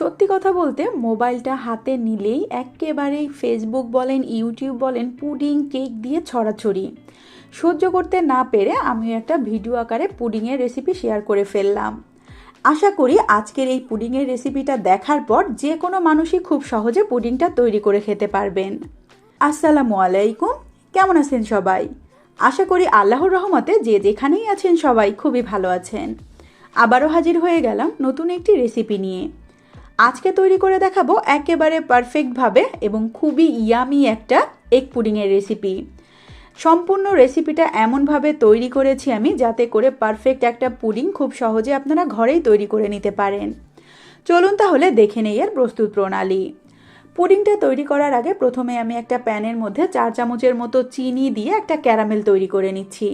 সত্যি কথা বলতে, মোবাইলটা হাতে নিলেই একেবারেই ফেসবুক বলেন ইউটিউব বলেন, পুডিং, কেক দিয়ে ছড়াছড়ি। সহ্য করতে না পেরে আমি একটা ভিডিও আকারে পুডিংয়ের রেসিপি শেয়ার করে ফেললাম। আশা করি আজকের এই পুডিংয়ের রেসিপিটা দেখার পর যে কোনো মানুষই খুব সহজে পুডিংটা তৈরি করে খেতে পারবেন। আসসালামু আলাইকুম, কেমন আছেন সবাই? আশা করি আল্লাহর রহমতে যে যেখানেই আছেন সবাই খুবই ভালো আছেন। আবারও হাজির হয়ে গেলাম নতুন একটি রেসিপি নিয়ে। আজকে তৈরি করে দেখাবো একেবারে পারফেক্টভাবে এবং খুবই ইয়ামি একটা এগ পুডিংয়ের রেসিপি সম্পূর্ণ রেসিপিটা এমনভাবে তৈরি করেছি আমি যাতে করে পারফেক্ট একটা পুডিং খুব সহজে আপনারা ঘরেই তৈরি করে নিতে পারেন। চলুন তাহলে দেখে নেই এর প্রস্তুত প্রণালী। পুডিংটা তৈরি করার আগে প্রথমে আমি একটা প্যানের মধ্যে চার চামচের মতো চিনি দিয়ে একটা ক্যারামেল তৈরি করে নিচ্ছি।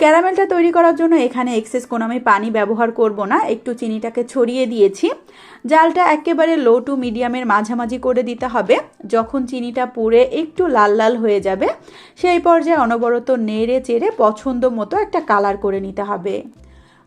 ক্যারামেলটা তৈরি করার জন্য এখানে এক্সেস কোনো আমি পানি ব্যবহার করব না, একটু চিনিটাকে ছড়িয়ে দিয়েছি। জালটা একেবারে লো টু মিডিয়ামের মাঝামাঝি করে দিতে হবে। যখন চিনিটা পুড়ে একটু লাল লাল হয়ে যাবে, সেই পর্যায়ে অনবরত নেড়ে চেড়ে পছন্দ মতো একটা কালার করে নিতে হবে।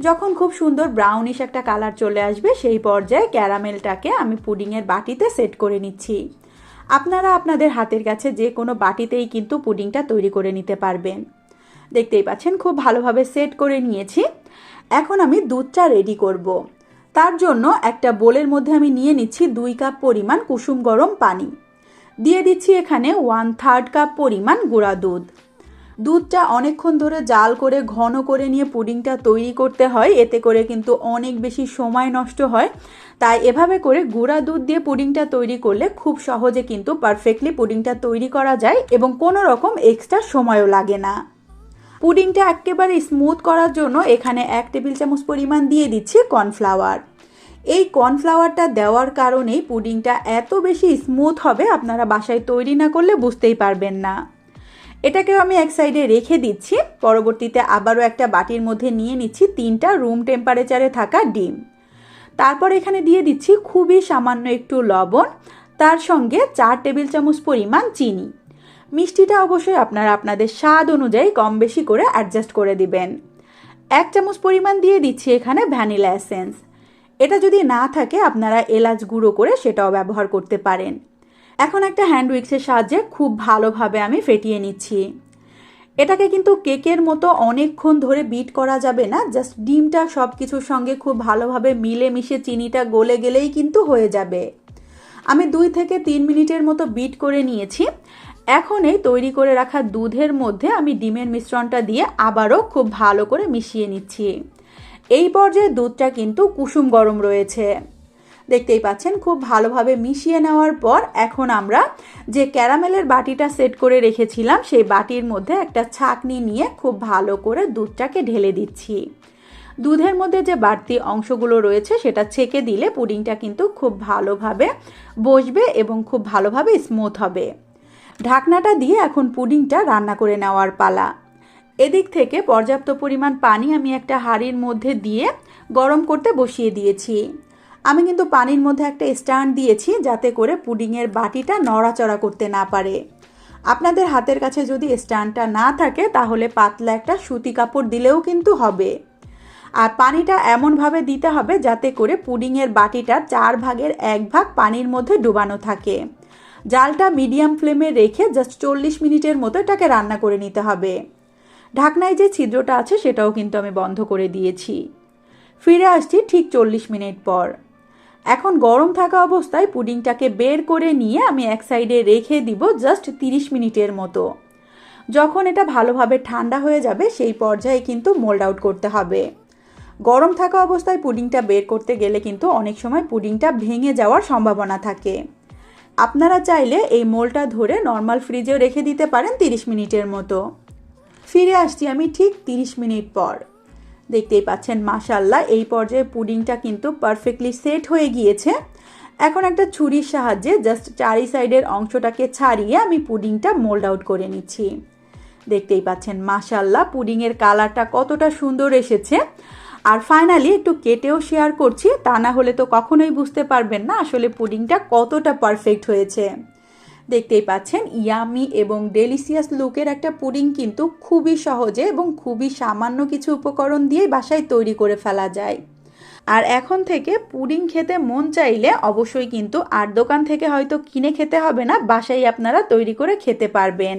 যখন খুব সুন্দর ব্রাউনিশ একটা কালার চলে আসবে, সেই পর্যায়ে ক্যারামেলটাকে আমি পুডিংয়ের বাটিতে সেট করে নিচ্ছি। আপনারা আপনাদের হাতের কাছে যে কোনো বাটিতেই কিন্তু পুডিংটা তৈরি করে নিতে পারবেন। দেখতেই পাচ্ছেন, খুব ভালোভাবে সেট করে নিয়েছি। এখন আমি দুধটা রেডি করব। তার জন্য একটা বোলের মধ্যে আমি নিয়ে নিচ্ছি দুই কাপ পরিমাণ কুসুম গরম পানি। দিয়ে দিচ্ছি এখানে ওয়ান থার্ড কাপ পরিমাণ গুঁড়া দুধ। দুধটা অনেকক্ষণ ধরে জাল করে, ঘন করে নিয়ে পুডিংটা তৈরি করতে হয়। এতে করে কিন্তু অনেক বেশি সময় নষ্ট হয়। তাই এভাবে করে গুঁড়া দুধ দিয়ে পুডিংটা তৈরি করলে খুব সহজে কিন্তু পারফেক্টলি পুডিংটা তৈরি করা যায় এবং কোনো রকম এক্সট্রা সময়ও লাগে না। পুডিংটা একেবারে স্মুথ করার জন্য এখানে এক টেবিল চামচ পরিমাণ দিয়ে দিচ্ছি কর্নফ্লাওয়ার এই কর্নফ্লাওয়ারটা দেওয়ার কারণেই পুডিংটা এত বেশি স্মুথ হবে আপনারা বাসায় তৈরি না করলে বুঝতেই পারবেন না। এটাকেও আমি এক সাইডে রেখে দিচ্ছি, পরবর্তীতে আবারও একটা বাটির মধ্যে নিয়ে নিচ্ছি তিনটা রুম টেম্পারেচারে থাকা ডিম। তারপর এখানে দিয়ে দিচ্ছি খুবই সামান্য একটু লবণ, তার সঙ্গে চার টেবিল চামচ পরিমাণ চিনি। মিষ্টিটা অবশ্যই আপনারা আপনাদের স্বাদ অনুযায়ী কম বেশি করে অ্যাডজাস্ট করে দিবেন। এক চামচ পরিমাণ দিয়ে দিচ্ছি এখানে ভ্যানিলা এসেন্স। এটা যদি না থাকে, আপনারা এলাচ গুঁড়ো করে সেটাও ব্যবহার করতে পারেন। এখন একটা হ্যান্ড উইক্সের সাহায্যে খুব ভালোভাবে আমি ফেটিয়ে নিচ্ছি। এটাকে কিন্তু কেকের মতো অনেকক্ষণ ধরে বিট করা যাবে না জাস্ট ডিমটা সব কিছুর সঙ্গে খুব ভালোভাবে মিলে মিশে চিনিটা গলে গেলেই কিন্তু হয়ে যাবে। আমি দুই থেকে তিন মিনিটের মতো বিট করে নিয়েছি। এখন এই তৈরি করে রাখা দুধের মধ্যে আমি ডিমের মিশ্রণটা দিয়ে আবারও খুব ভালো করে মিশিয়ে নিচ্ছি। এই পর্যায়ে দুধটা কিন্তু কুসুম গরম রয়েছে। দেখতেই পাচ্ছেন, খুব ভালোভাবে মিশিয়ে নেওয়ার পর এখন আমরা যে ক্যারামেলের বাটিটা সেট করে রেখেছিলাম, সেই বাটির মধ্যে একটা ছাকনি নিয়ে খুব ভালো করে দুধটাকে ঢেলে দিচ্ছি। দুধের মধ্যে যে বাড়তি অংশগুলো রয়েছে, সেটা ছেঁকে দিলে পুডিংটা কিন্তু খুব ভালোভাবে বসবে এবং খুব ভালোভাবে স্মুথ হবে। ঢাকনাটা দিয়ে এখন পুডিংটা রান্না করে নেওয়ার পালা। এদিক থেকে পর্যাপ্ত পরিমাণ পানি আমি একটা হাঁড়ির মধ্যে দিয়ে গরম করতে বসিয়ে দিয়েছি। আমি কিন্তু পানির মধ্যে একটা স্ট্যান্ড দিয়েছি যাতে করে পুডিংয়ের বাটিটা নড়াচড়া করতে না পারে। আপনাদের হাতের কাছে যদি স্ট্যান্ডটা না থাকে, তাহলে পাতলা একটা সুতি কাপড় দিলেও কিন্তু হবে। আর পানিটা এমনভাবে দিতে হবে যাতে করে পুডিংয়ের বাটিটা চার ভাগের এক ভাগ পানির মধ্যে ডুবানো থাকে। জালটা মিডিয়াম ফ্লেমে রেখে জাস্ট চল্লিশ মিনিটের মতো এটাকে রান্না করে নিতে হবে। ঢাকনায় যে ছিদ্রটা আছে সেটাও কিন্তু আমি বন্ধ করে দিয়েছি। ফিরে আসছি ঠিক চল্লিশ মিনিট পর। এখন গরম থাকা অবস্থায় পুডিংটাকে বের করে নিয়ে আমি এক সাইডে রেখে দিব জাস্ট তিরিশ মিনিটের মতো। যখন এটা ভালোভাবে ঠান্ডা হয়ে যাবে, সেই পর্যায়ে কিন্তু মোল্ড আউট করতে হবে। গরম থাকা অবস্থায় পুডিংটা বের করতে গেলে কিন্তু অনেক সময় পুডিংটা ভেঙে যাওয়ার সম্ভাবনা থাকে। আপনারা চাইলে এই মোলটা ধরে নর্মাল ফ্রিজেও রেখে দিতে পারেন তিরিশ মিনিটের মতো। ফিরে আসছি আমি ঠিক তিরিশ মিনিট পর। দেখতেই পাচ্ছেন মাশাল্লাহ এই পর্যায়ে পুডিংটা কিন্তু পারফেক্টলি সেট হয়ে গিয়েছে। এখন একটা ছুরির সাহায্যে জাস্ট চারি সাইডের অংশটাকে ছাড়িয়ে আমি পুডিংটা মোল্ড আউট করে নিচ্ছি। দেখতেই পাচ্ছেন মাশাল্লাহ পুডিংয়ের কালারটা কতটা সুন্দর এসেছে। আর ফাইনালি একটু কেটেও শেয়ার করছি, তা না হলে তো কখনোই বুঝতে পারবেন না আসলে পুডিংটা কতটা পারফেক্ট হয়েছে। দেখতেই পাচ্ছেন ইয়ামি এবং ডেলিসিয়াস লুকের একটা পুডিং কিন্তু খুবই সহজে এবং খুবই সামান্য কিছু উপকরণ দিয়ে বাসায় তৈরি করে ফেলা যায়। আর এখন থেকে পুডিং খেতে মন চাইলে অবশ্যই কিন্তু আর দোকান থেকে হয়তো কিনে খেতে হবে না, বাসায় আপনারা তৈরি করে খেতে পারবেন।